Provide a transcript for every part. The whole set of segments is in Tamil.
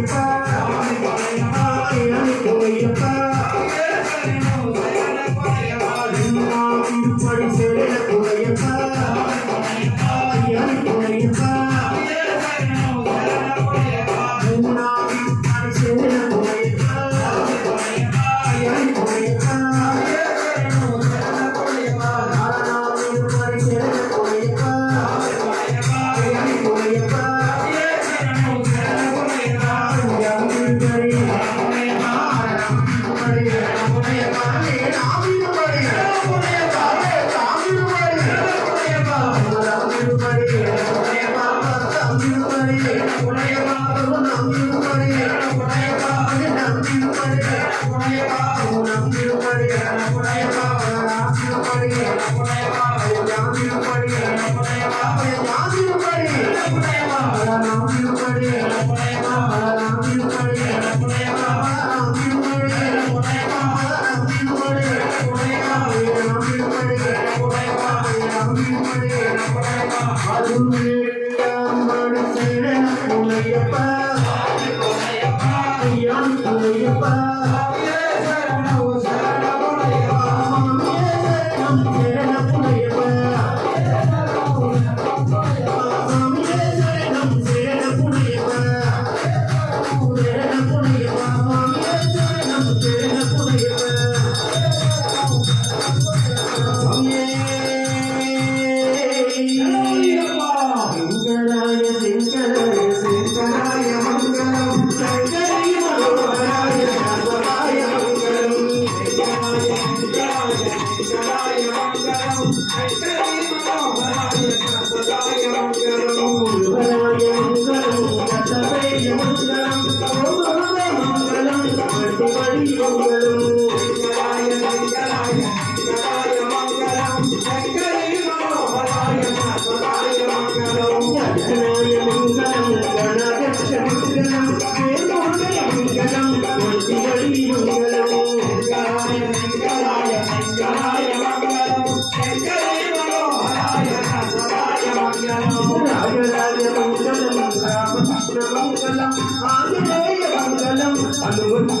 goodbye. Hallelujah. Yes, I know. అనుగుణ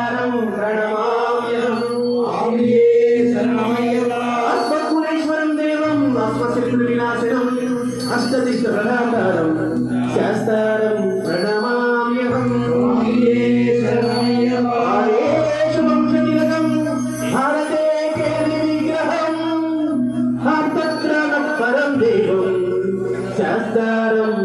Santhanam